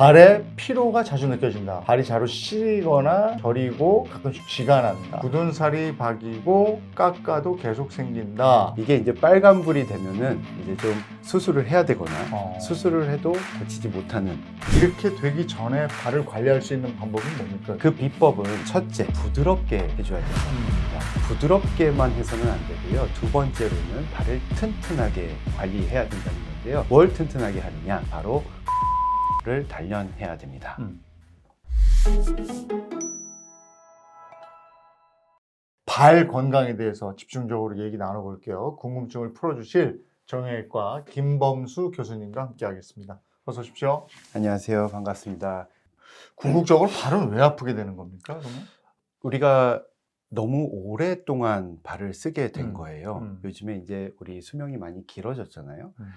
발에 피로가 자주 느껴진다. 발이 자주 시리거나 저리고 가끔씩 쥐가 난다. 굳은 살이 박이고 깎아도 계속 생긴다. 이게 이제 빨간불이 되면은 이제 좀 수술을 해야 되거나 어. 수술을 해도 고치지 못하는 이렇게 되기 전에 발을 관리할 수 있는 방법은 뭡니까? 그 비법은 첫째 부드럽게 해줘야 된다. 부드럽게만 해서는 안 되고요. 두 번째로는 발을 튼튼하게 관리해야 된다는 건데요. 뭘 튼튼하게 하느냐? 바로 를 단련해야 됩니다. 음. 발 건강에 대해서 집중적으로 얘기 나눠볼게요. 궁금증을 풀어주실 정형외과 김범수 교수님과 함께하겠습니다. 어서 오십시오. 안녕하세요. 반갑습니다. 궁극적으로 발은 왜 아프게 되는 겁니까? 그러면? 우리가 너무 오랫동안 발을 쓰게 된 음, 거예요. 음. 요즘에 이제 우리 수명이 많이 길어졌잖아요. 음.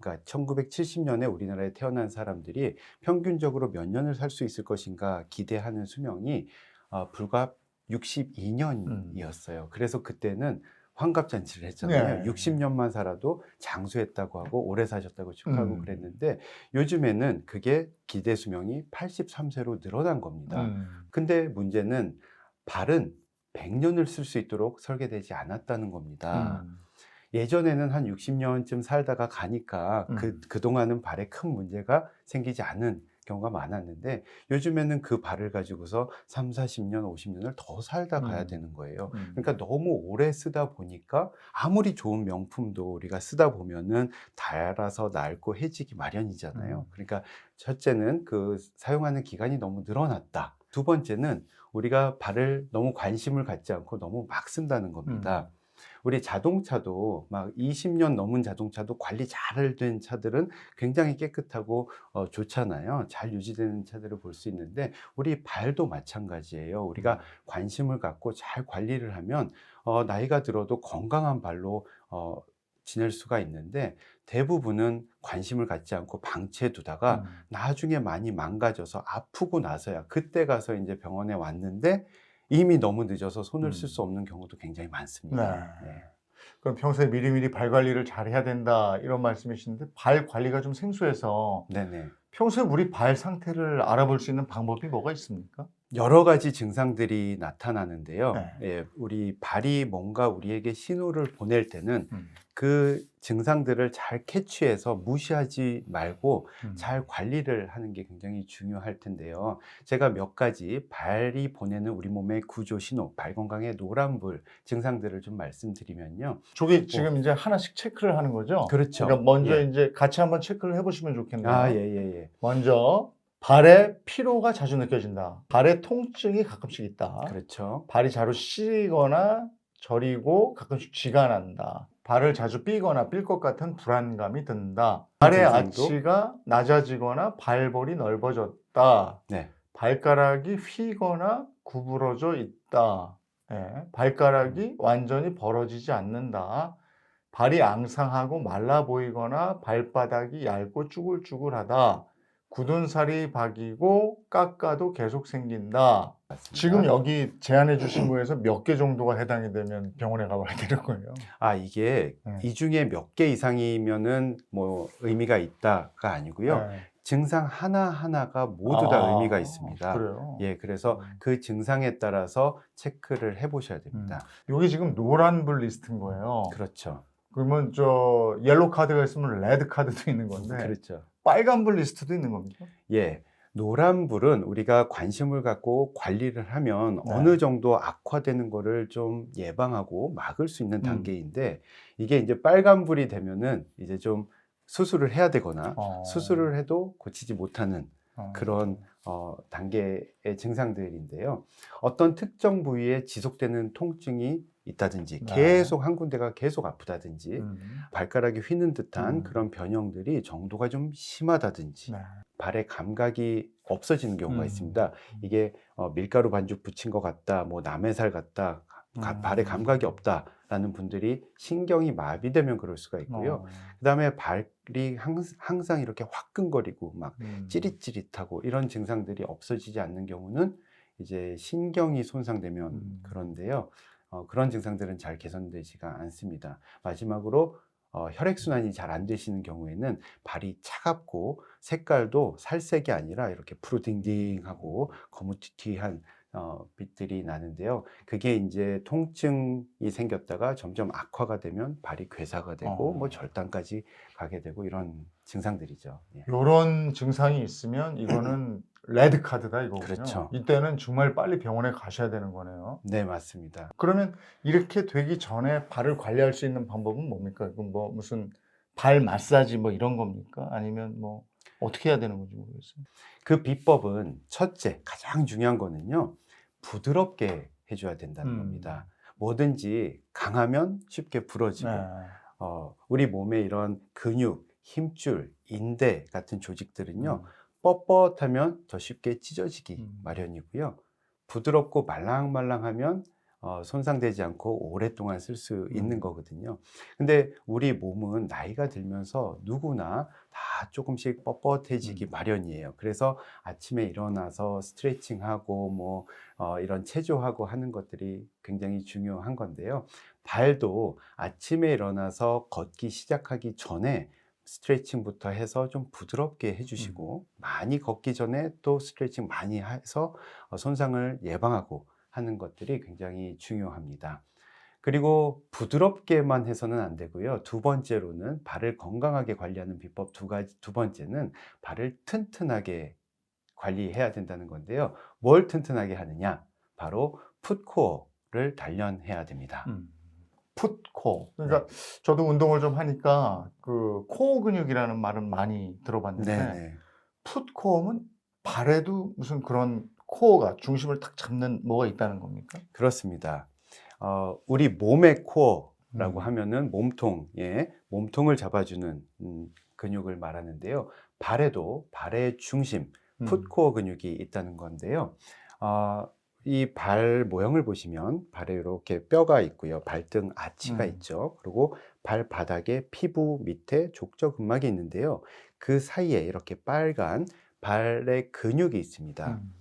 그러니까 1970년에 우리나라에 태어난 사람들이 평균적으로 몇 년을 살 수 있을 것인가 기대하는 수명이 어, 불과 62년이었어요. 그래서 그때는 환갑잔치를 했잖아요. 네. 60년만 살아도 장수했다고 하고 오래 사셨다고 축하하고 음. 그랬는데 요즘에는 그게 기대 수명이 83세로 늘어난 겁니다. 음. 근데 문제는 발은 100년을 쓸 수 있도록 설계되지 않았다는 겁니다. 음. 예전에는 한 60년쯤 살다가 가니까 그, 음. 그동안은 발에 큰 문제가 생기지 않은 경우가 많았는데 요즘에는 그 발을 가지고서 3, 40년, 50년을 더 살다 가야 음. 되는 거예요. 음. 그러니까 너무 오래 쓰다 보니까 아무리 좋은 명품도 우리가 쓰다 보면은 닳아서 낡고 해지기 마련이잖아요. 음. 그러니까 첫째는 그 사용하는 기간이 너무 늘어났다. 두 번째는 우리가 발을 너무 관심을 갖지 않고 너무 막 쓴다는 겁니다. 우리 자동차도 막 20년 넘은 자동차도 관리 잘 된 차들은 굉장히 깨끗하고 어, 좋잖아요. 잘 유지되는 차들을 볼 수 있는데 우리 발도 마찬가지예요. 우리가 관심을 갖고 잘 관리를 하면 어, 나이가 들어도 건강한 발로 어, 지낼 수가 있는데 대부분은 관심을 갖지 않고 방치해 두다가 음. 나중에 많이 망가져서 아프고 나서야 그때 가서 이제 병원에 왔는데 이미 너무 늦어서 손을 쓸 음. 수 없는 경우도 굉장히 많습니다. 네. 네. 그럼 평소에 미리미리 발 관리를 잘 해야 된다 이런 말씀이신데 발 관리가 좀 생소해서 네네. 평소에 우리 발 상태를 알아볼 수 있는 방법이 뭐가 있습니까? 여러 가지 증상들이 나타나는데요. 네. 예, 우리 발이 뭔가 우리에게 신호를 보낼 때는 음. 그 증상들을 잘 캐치해서 무시하지 말고 음. 잘 관리를 하는 게 굉장히 중요할 텐데요. 제가 몇 가지 발이 보내는 우리 몸의 구조 신호, 발 건강의 노란불 증상들을 좀 말씀드리면요. 저게 지금 이제 하나씩 체크를 하는 거죠? 뭐. 그렇죠. 그러니까 먼저 예. 이제 같이 한번 체크를 해보시면 좋겠네요. 아, 예, 예, 예. 먼저 발에 피로가 자주 느껴진다. 발에 통증이 가끔씩 있다. 그렇죠. 발이 자주 시리거나 저리고 가끔씩 쥐가 난다. 발을 자주 삐거나 삘 것 같은 불안감이 든다. 발의 증상도? 아치가 낮아지거나 발볼이 넓어졌다. 네. 발가락이 휘거나 구부러져 있다. 예, 발가락이 완전히 벌어지지 않는다. 발이 앙상하고 말라 보이거나 발바닥이 얇고 쭈글쭈글하다. 굳은 살이 박이고 깎아도 계속 생긴다. 맞습니다. 지금 여기 제안해 주신 거에서 몇 개 정도가 해당이 되면 병원에 가봐야 되는 거예요. 아, 이게 네. 이 중에 몇 개 이상이면은 뭐 의미가 있다가 아니고요. 네. 증상 하나 하나가 모두 다 아, 의미가 있습니다. 그래요. 예, 그래서 음. 그 증상에 따라서 체크를 해 보셔야 됩니다. 여기 지금 노란불 리스트인 거예요. 그렇죠. 그러면 저 옐로 카드가 있으면 레드 카드도 있는 건데 그렇죠. 빨간불 리스트도 있는 겁니까? 예. 노란불은 우리가 관심을 갖고 관리를 하면 네. 어느 정도 악화되는 거를 좀 예방하고 막을 수 있는 음. 단계인데 이게 이제 빨간불이 되면은 이제 좀 수술을 해야 되거나 어. 수술을 해도 고치지 못하는 어. 그런 어, 단계의 증상들인데요. 어떤 특정 부위에 지속되는 통증이 있다든지 네. 계속 한 군데가 계속 아프다든지 음. 발가락이 휘는 듯한 음. 그런 변형들이 정도가 좀 심하다든지 네. 발의 감각이 없어지는 경우가 음. 있습니다. 이게 어, 밀가루 반죽 붙인 것 같다, 뭐 남의살 같다, 가- 음. 발에 감각이 없다라는 분들이 신경이 마비되면 그럴 수가 있고요. 어. 그다음에 발이 항- 항상 이렇게 화끈거리고 막 음. 찌릿찌릿하고 이런 증상들이 없어지지 않는 경우는 이제 신경이 손상되면 음. 그런데요. 어, 그런 증상들은 잘 개선되지가 않습니다. 마지막으로 어, 혈액순환이 잘 안 되시는 경우에는 발이 차갑고 색깔도 살색이 아니라 이렇게 푸르딩딩하고 거무튀튀한 어, 빛들이 나는데요. 그게 이제 통증이 생겼다가 점점 악화가 되면 발이 괴사가 되고 어. 뭐 절단까지 가게 되고 이런 증상들이죠. 예. 이런 증상이 있으면 이거는 레드 카드다 이거군요. 그렇죠. 이때는 정말 빨리 병원에 가셔야 되는 거네요. 네, 맞습니다. 그러면 이렇게 되기 전에 발을 관리할 수 있는 방법은 뭡니까? 그럼 뭐 무슨 발 마사지 뭐 이런 겁니까? 아니면 뭐 어떻게 해야 되는 건지 모르겠어요. 그 비법은 첫째, 가장 중요한 거는요, 부드럽게 해줘야 된다는 음. 겁니다. 뭐든지 강하면 쉽게 부러지고, 네. 어, 우리 몸에 이런 근육, 힘줄, 인대 같은 조직들은요, 음. 뻣뻣하면 더 쉽게 찢어지기 음. 마련이고요. 부드럽고 말랑말랑하면 어, 손상되지 않고 오랫동안 쓸 수 있는 음. 거거든요. 근데 우리 몸은 나이가 들면서 누구나 다 조금씩 뻣뻣해지기 음. 마련이에요. 그래서 아침에 일어나서 스트레칭하고 뭐 어, 이런 체조하고 하는 것들이 굉장히 중요한 건데요. 발도 아침에 일어나서 걷기 시작하기 전에 스트레칭부터 해서 좀 부드럽게 해주시고 많이 걷기 전에 또 스트레칭 많이 해서 어, 손상을 예방하고 하는 것들이 굉장히 중요합니다. 그리고 부드럽게만 해서는 안 되고요. 두 번째로는 발을 건강하게 관리하는 비법 두 가지 두 번째는 발을 튼튼하게 관리해야 된다는 건데요. 뭘 튼튼하게 하느냐? 바로 풋코어를 단련해야 됩니다. 음. 풋코. 그러니까 저도 운동을 좀 하니까 그 코어 근육이라는 말은 많이 들어봤는데 네네. 풋코어는 발에도 무슨 그런 코어가 중심을 탁 잡는 뭐가 있다는 겁니까? 그렇습니다. 어, 우리 몸의 코어라고 음. 하면은 몸통에 몸통을 잡아주는 음, 근육을 말하는데요. 발에도 발의 중심, 음. 풋코어 근육이 있다는 건데요. 어, 이 발 모형을 보시면 발에 이렇게 뼈가 있고요. 발등 아치가 음. 있죠. 그리고 발바닥에 피부 밑에 족저근막이 있는데요. 그 사이에 이렇게 빨간 발의 근육이 있습니다. 음.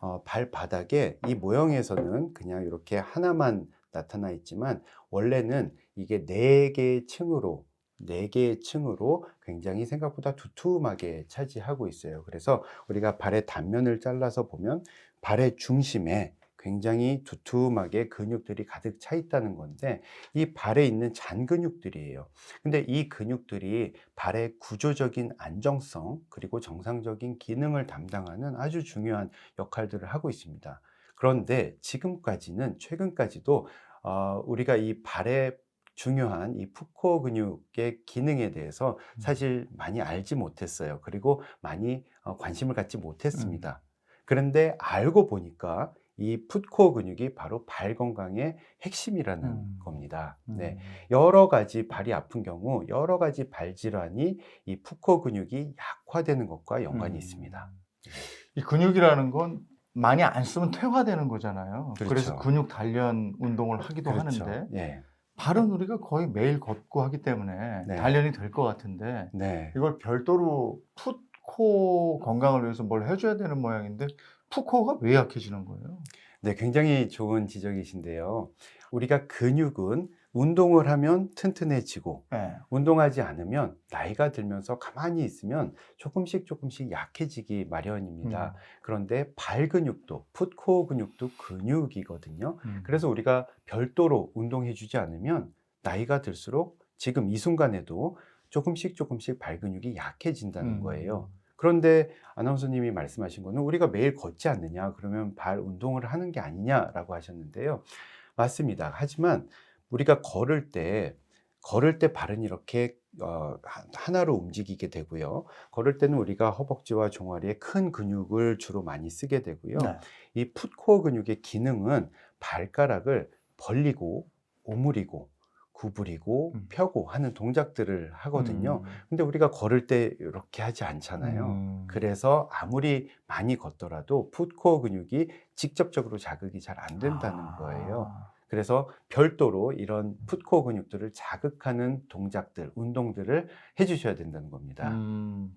어, 발바닥에 이 모형에서는 그냥 이렇게 하나만 나타나 있지만 원래는 이게 네 개의 층으로 네 개의 층으로 굉장히 생각보다 두툼하게 차지하고 있어요. 그래서 우리가 발의 단면을 잘라서 보면 발의 중심에 굉장히 두툼하게 근육들이 가득 차 있다는 건데 이 발에 있는 잔 근육들이에요. 근데 이 근육들이 발의 구조적인 안정성 그리고 정상적인 기능을 담당하는 아주 중요한 역할들을 하고 있습니다. 그런데 지금까지는 최근까지도 어, 우리가 이 발의 중요한 이 푸코어 근육의 기능에 대해서 사실 많이 알지 못했어요. 그리고 많이 어, 관심을 갖지 못했습니다. 그런데 알고 보니까 이 풋코어 근육이 바로 발 건강의 핵심이라는 음. 겁니다. 음. 네. 여러 가지 발이 아픈 경우 여러 가지 발 질환이 이 푸코어 근육이 약화되는 것과 연관이 음. 있습니다. 이 근육이라는 건 많이 안 쓰면 퇴화되는 거잖아요. 그렇죠. 그래서 근육 단련 운동을 하기도 그렇죠. 하는데 예. 발은 우리가 거의 매일 걷고 하기 때문에 네. 단련이 될 것 같은데 네. 이걸 별도로 풋 코 건강을 위해서 뭘 해줘야 되는 모양인데 풋코가 왜 약해지는 거예요? 네, 굉장히 좋은 지적이신데요. 우리가 근육은 운동을 하면 튼튼해지고 네. 운동하지 않으면 나이가 들면서 가만히 있으면 조금씩 조금씩 약해지기 마련입니다. 그런데 발 근육도 풋코어 근육도 근육이거든요. 음. 그래서 우리가 별도로 운동해 주지 않으면 나이가 들수록 지금 이 순간에도 조금씩 조금씩 발 근육이 약해진다는 음. 거예요. 그런데 아나운서님이 말씀하신 거는 우리가 매일 걷지 않느냐 그러면 발 운동을 하는 게 아니냐라고 하셨는데요. 맞습니다. 하지만 우리가 걸을 때 걸을 때 발은 이렇게 어, 하- 하나로 움직이게 되고요. 걸을 때는 우리가 허벅지와 종아리에 큰 근육을 주로 많이 쓰게 되고요. 네. 이 풋코어 근육의 기능은 발가락을 벌리고 오므리고 구부리고 음. 펴고 하는 동작들을 하거든요. 음. 근데 우리가 걸을 때 이렇게 하지 않잖아요. 음. 그래서 아무리 많이 걷더라도 풋코어 근육이 직접적으로 자극이 잘 안 된다는 아. 거예요. 그래서 별도로 이런 풋코어 근육들을 자극하는 동작들, 운동들을 해주셔야 된다는 겁니다. 음.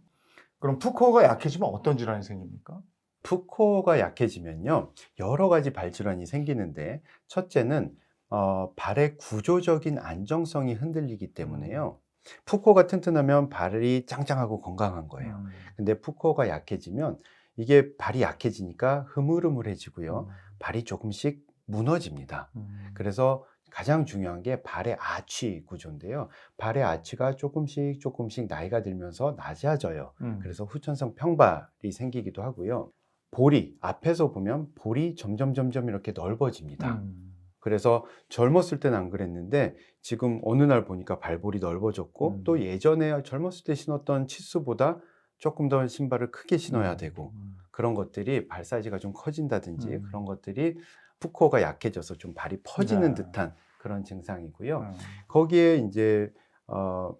그럼 푸코가 약해지면 어떤 질환이 생깁니까? 풋코어가 약해지면요 여러 가지 발질환이 생기는데 첫째는 어, 발의 구조적인 안정성이 흔들리기 때문에요 푸코가 튼튼하면 발이 짱짱하고 건강한 거예요. 음. 근데 푸코가 약해지면 이게 발이 약해지니까 흐물흐물해지고요. 발이 조금씩 무너집니다. 음. 그래서 가장 중요한 게 발의 아치 구조인데요. 발의 아치가 조금씩 조금씩 나이가 들면서 낮아져요. 음. 그래서 후천성 평발이 생기기도 하고요. 볼이 앞에서 보면 볼이 점점 점점 이렇게 넓어집니다. 음. 그래서 젊었을 때는 안 그랬는데 지금 어느 날 보니까 발볼이 넓어졌고 음. 또 예전에 젊었을 때 신었던 치수보다 조금 더 신발을 크게 신어야 되고 음. 그런 것들이 발 사이즈가 좀 커진다든지 음. 그런 것들이 푸코가 약해져서 좀 발이 퍼지는 네. 듯한 그런 증상이고요. 음. 거기에 이제 어,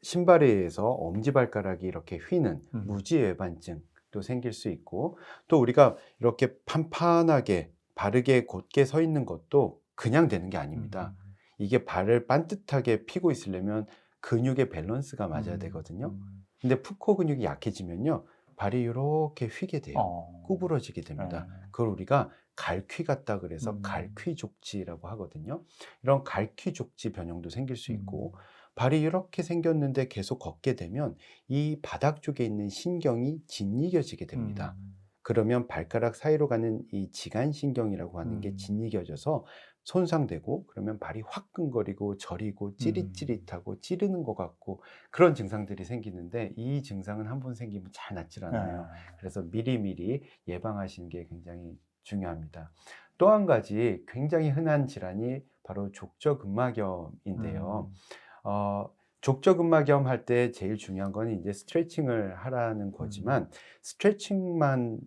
신발에 의해서 엄지발가락이 이렇게 휘는 음. 무지외반증도 생길 수 있고 또 우리가 이렇게 판판하게 바르게 곧게 서 있는 것도 그냥 되는 게 아닙니다. 음. 이게 발을 반듯하게 피고 있으려면 근육의 밸런스가 맞아야 음. 되거든요. 음. 근데 푸코 근육이 약해지면요. 발이 이렇게 휘게 돼요. 어. 구부러지게 됩니다. 네. 그걸 우리가 갈퀴 같다 그래서 음. 갈퀴 족지라고 하거든요. 이런 갈퀴 족지 변형도 생길 수 있고 음. 발이 이렇게 생겼는데 계속 걷게 되면 이 바닥 쪽에 있는 신경이 짓이겨지게 됩니다. 음. 그러면 발가락 사이로 가는 이 지간신경이라고 하는 게 음. 짓이겨져서 손상되고 그러면 발이 화끈거리고 저리고 음. 찌릿찌릿하고 찌르는 것 같고 그런 증상들이 생기는데 이 증상은 한 번 생기면 잘 낫질 않아요. 네. 그래서 미리미리 예방하시는 게 굉장히 중요합니다. 또 한 가지 굉장히 흔한 질환이 바로 족저근막염인데요. 음. 어, 족저근막염 할 때 제일 중요한 건 이제 스트레칭을 하라는 거지만 스트레칭만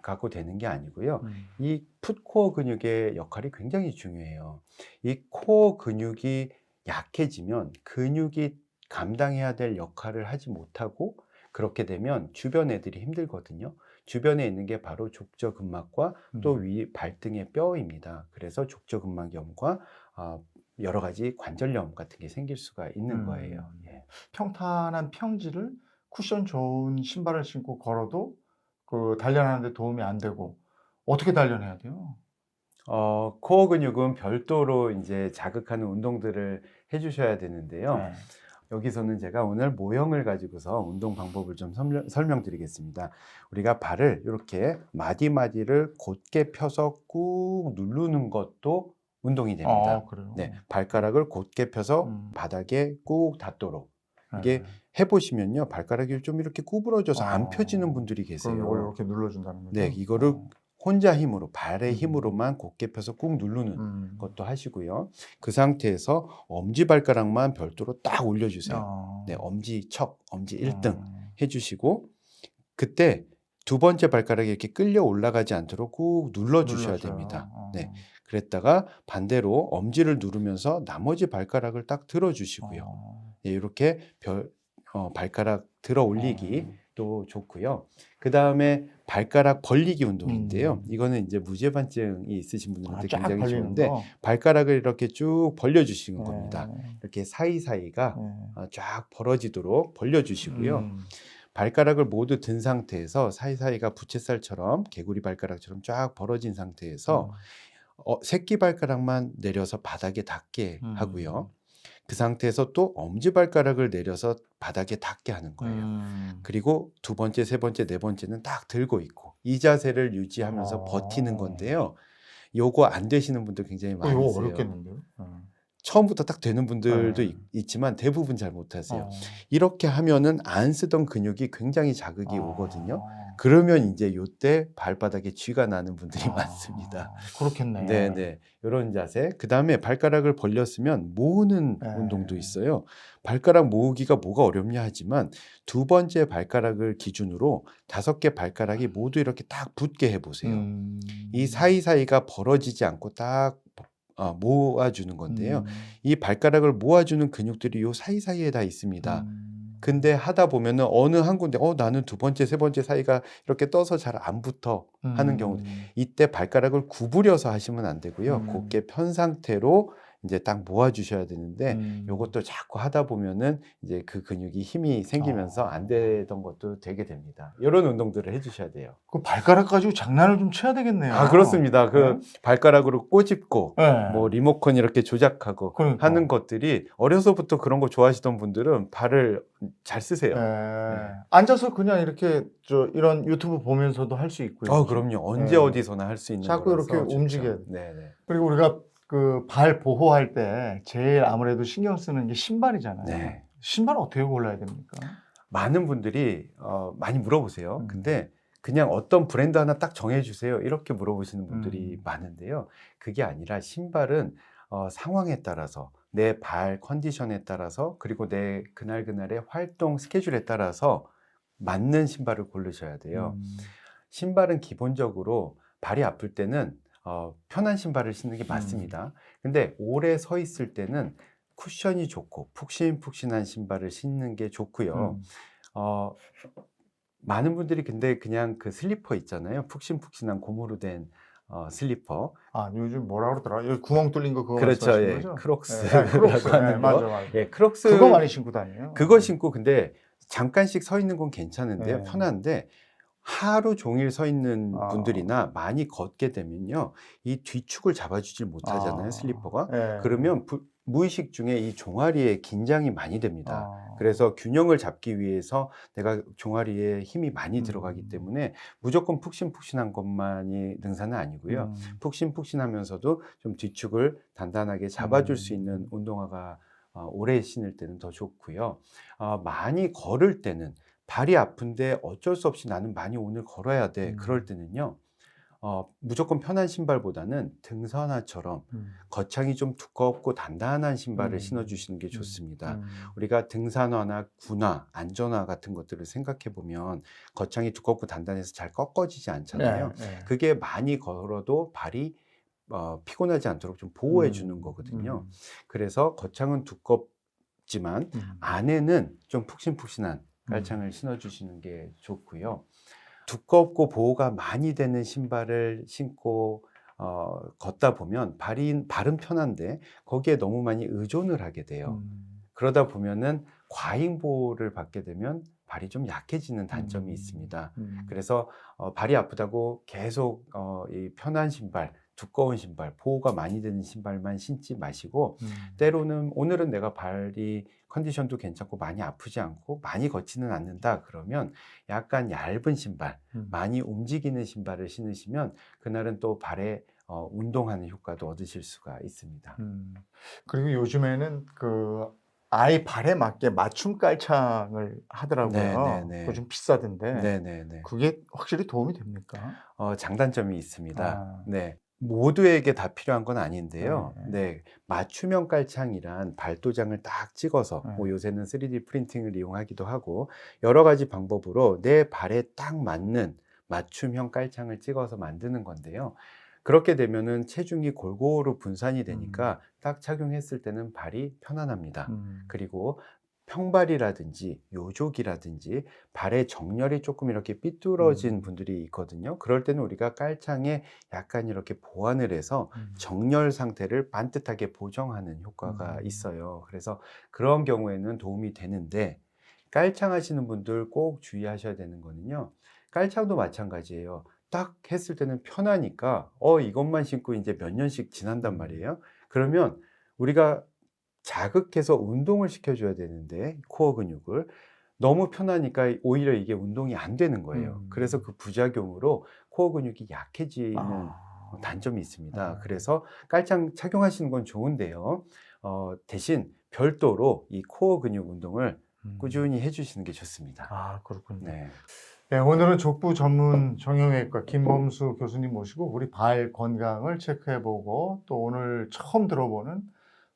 갖고 되는 게 아니고요. 음. 이 풋코어 근육의 역할이 굉장히 중요해요. 이 코어 근육이 약해지면 근육이 감당해야 될 역할을 하지 못하고 그렇게 되면 주변 애들이 힘들거든요. 주변에 있는 게 바로 족저근막과 또 음. 위 발등의 뼈입니다. 그래서 족저근막염과 아, 여러 가지 관절염 같은 게 생길 수가 있는 음. 거예요. 예. 평탄한 평지를 쿠션 좋은 신발을 신고 걸어도 그 단련하는데 도움이 안 되고 어떻게 단련해야 돼요? 어, 코어 근육은 별도로 이제 자극하는 운동들을 해주셔야 되는데요. 네. 여기서는 제가 오늘 모형을 가지고서 운동 방법을 좀 설명, 설명드리겠습니다. 우리가 발을 이렇게 마디마디를 곧게 펴서 꾹 누르는 것도 운동이 됩니다. 아? 네, 발가락을 곧게 펴서 음. 바닥에 꾹 닿도록 이게 네. 해보시면요, 발가락이 좀 이렇게 구부러져서 아. 안 펴지는 분들이 계세요. 이걸 이렇게 눌러준다는 거죠? 네, 이거를 혼자 힘으로 발의 음. 힘으로만 곧게 펴서 꾹 누르는 음. 것도 하시고요. 그 상태에서 엄지 발가락만 별도로 딱 올려주세요. 아. 네, 엄지 척, 엄지 1등 아. 해주시고 그때 두 번째 발가락이 이렇게 끌려 올라가지 않도록 꾹 눌러 주셔야 눌러줘요. 됩니다. 아. 네, 그랬다가 반대로 엄지를 누르면서 나머지 발가락을 딱 들어주시고요. 아. 네, 이렇게 별, 어, 발가락 들어 올리기 아. 또 좋고요. 그 다음에 발가락 벌리기 운동인데요. 음. 이거는 이제 무죄반증이 있으신 분들한테 아, 쫙 굉장히 좋은데 거? 발가락을 이렇게 쭉 벌려주시는 네. 겁니다. 이렇게 사이사이가 네. 어, 쫙 벌어지도록 벌려주시고요. 음. 발가락을 모두 든 상태에서 사이사이가 부채살처럼 개구리 발가락처럼 쫙 벌어진 상태에서 어, 새끼 발가락만 내려서 바닥에 닿게 음. 하고요. 그 상태에서 또 엄지 발가락을 내려서 바닥에 닿게 하는 거예요. 음. 그리고 두 번째, 세 번째, 네 번째는 딱 들고 있고 이 자세를 유지하면서 어. 버티는 건데요. 요거 안 되시는 분들 굉장히 어, 이거 있어요. 어렵겠는데요? 어. 처음부터 딱 되는 분들도 네. 있, 지만 대부분 잘 못하세요. 어. 이렇게 하면은 안 쓰던 근육이 굉장히 자극이 아. 오거든요. 그러면 이제 요때 발바닥에 쥐가 나는 분들이 아, 많습니다. 그렇겠네. 네, 네. 이런 자세. 그 다음에 발가락을 벌렸으면 모으는 네. 운동도 있어요. 발가락 모으기가 뭐가 어렵냐 하지만 두 번째 발가락을 기준으로 다섯 개 발가락이 모두 이렇게 딱 붙게 해 보세요. 음. 이 사이사이가 벌어지지 않고 딱 어, 모아주는 건데요. 음. 이 발가락을 모아주는 근육들이 요 사이사이에 다 있습니다. 음. 근데 하다 보면은 어느 한 군데 어 나는 두 번째 세 번째 사이가 이렇게 떠서 잘 안 붙어 하는 음. 경우도 이때 발가락을 구부려서 하시면 안 되고요. 음. 곧게 편 상태로 이제 딱 모아 주셔야 되는데 음. 요것도 자꾸 하다 보면은 이제 그 근육이 힘이 생기면서 어. 안 되던 것도 되게 됩니다. 이런 운동들을 해 주셔야 돼요. 그 발가락 가지고 장난을 좀 쳐야 되겠네요. 아, 그렇습니다. 그 발가락으로 꼬집고 네. 뭐 리모컨 이렇게 조작하고 그러니까. 하는 것들이 어려서부터 그런 거 좋아하시던 분들은 발을 잘 쓰세요. 네. 앉아서 그냥 이렇게 저 이런 유튜브 보면서도 할 수 있고요. 어, 그럼요. 언제 네. 어디서나 할 수 있는 자꾸 이렇게. 움직여야 돼. 네, 네. 그리고 우리가 그 발 보호할 때 제일 아무래도 신경 쓰는 게 신발이잖아요. 네. 신발 어떻게 골라야 됩니까? 많은 분들이 어, 많이 물어보세요. 음. 근데 그냥 어떤 브랜드 하나 딱 정해주세요. 이렇게 물어보시는 분들이 음. 많은데요. 그게 아니라 신발은 어, 상황에 따라서 내 발 컨디션에 따라서 그리고 내 그날 그날의 활동 스케줄에 따라서 맞는 신발을 고르셔야 돼요. 음. 신발은 기본적으로 발이 아플 때는 어, 편한 신발을 신는 게 맞습니다. 근데 오래 서 있을 때는 쿠션이 좋고 푹신푹신한 신발을 신는 게 좋고요. 음. 어, 많은 분들이 근데 그냥 그 슬리퍼 있잖아요. 푹신푹신한 고무로 된 어, 슬리퍼. 아 요즘 뭐라 그러더라? 여기 구멍 뚫린 거 그거 그렇죠. 예. 거죠? 크록스라고 네, 크록스. 네, 하는 맞아, 거. 맞아. 예, 크록스. 그거 많이 신고 다녀요. 그거 신고 근데 잠깐씩 서 있는 건 괜찮은데요. 네. 편한데 하루 종일 서 있는 아. 분들이나 많이 걷게 되면요. 이 뒤축을 잡아주질 못하잖아요. 아. 슬리퍼가. 네. 그러면 부- 무의식 중에 이 종아리에 긴장이 많이 됩니다. 아. 그래서 균형을 잡기 위해서 내가 종아리에 힘이 많이 음. 들어가기 때문에 무조건 푹신푹신한 것만이 능사는 아니고요. 음. 푹신푹신하면서도 좀 뒤축을 단단하게 잡아줄 음. 수 있는 운동화가 어, 오래 신을 때는 더 좋고요. 어, 많이 걸을 때는 발이 아픈데 어쩔 수 없이 나는 많이 오늘 걸어야 돼. 음. 그럴 때는요. 어, 무조건 편한 신발보다는 등산화처럼 음. 거창이 좀 두껍고 단단한 신발을 음. 신어주시는 게 좋습니다. 음. 우리가 등산화나 군화, 안전화 같은 것들을 생각해 보면 거창이 두껍고 단단해서 잘 꺾어지지 않잖아요. 네, 네. 그게 많이 걸어도 발이 어, 피곤하지 않도록 좀 보호해 음. 주는 거거든요. 음. 그래서 거창은 두껍지만 음. 안에는 좀 푹신푹신한 음. 깔창을 신어주시는 게 좋고요. 두껍고 보호가 많이 되는 신발을 신고 어, 걷다 보면 발이 발은 편한데 거기에 너무 많이 의존을 하게 돼요. 음. 그러다 보면은 과잉 보호를 받게 되면 발이 좀 약해지는 단점이 음. 있습니다. 음. 그래서 어, 발이 아프다고 계속 어, 이 편한 신발, 두꺼운 신발, 보호가 많이 되는 신발만 신지 마시고 음. 때로는 오늘은 내가 발이 컨디션도 괜찮고 많이 아프지 않고 많이 걷지는 않는다 그러면 약간 얇은 신발, 음. 많이 움직이는 신발을 신으시면 그날은 또 발에 어, 운동하는 효과도 얻으실 수가 있습니다. 음. 그리고 요즘에는 그 아이 발에 맞게 맞춤 깔창을 하더라고요. 네, 네, 네. 그거 좀 비싸던데. 네네네. 그게 확실히 도움이 됩니까? 어, 장단점이 있습니다. 아. 네. 모두에게 다 필요한 건 아닌데요. 네. 네. 맞춤형 깔창이란 발도장을 딱 찍어서 네. 뭐 요새는 3D 프린팅을 이용하기도 하고 여러 가지 방법으로 내 발에 딱 맞는 맞춤형 깔창을 찍어서 만드는 건데요. 그렇게 되면은 체중이 골고루 분산이 되니까 딱 착용했을 때는 발이 편안합니다. 음. 그리고 평발이라든지 요족이라든지 발의 정렬이 조금 이렇게 삐뚤어진 음. 분들이 있거든요. 그럴 때는 우리가 깔창에 약간 이렇게 보완을 해서 음. 정렬 상태를 반듯하게 보정하는 효과가 음. 있어요. 그래서 그런 경우에는 도움이 되는데 깔창 하시는 분들 꼭 주의하셔야 되는 거는요. 깔창도 마찬가지예요. 딱 했을 때는 편하니까 어 이것만 신고 이제 몇 년씩 지난단 말이에요. 그러면 우리가 자극해서 운동을 시켜줘야 되는데 코어 근육을 너무 편하니까 오히려 이게 운동이 안 되는 거예요. 음. 그래서 그 부작용으로 코어 근육이 약해지는 아. 단점이 있습니다. 아. 그래서 깔창 착용하시는 건 좋은데요. 어, 대신 별도로 이 코어 근육 운동을 음. 꾸준히 해주시는 게 좋습니다. 아 그렇군요. 네. 네, 오늘은 족부 전문 정형외과 김범수 교수님 모시고 우리 발 건강을 체크해보고 또 오늘 처음 들어보는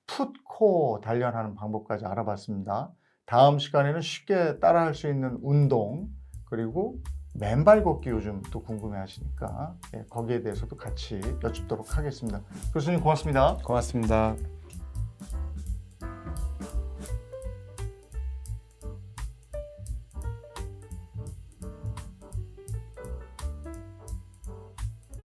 풋코 단련하는 방법까지 알아봤습니다. 다음 시간에는 쉽게 따라할 수 있는 운동 그리고 맨발 걷기 요즘 또 궁금해 하시니까 예, 거기에 대해서도 같이 여쭙도록 하겠습니다. 교수님 고맙습니다. 고맙습니다.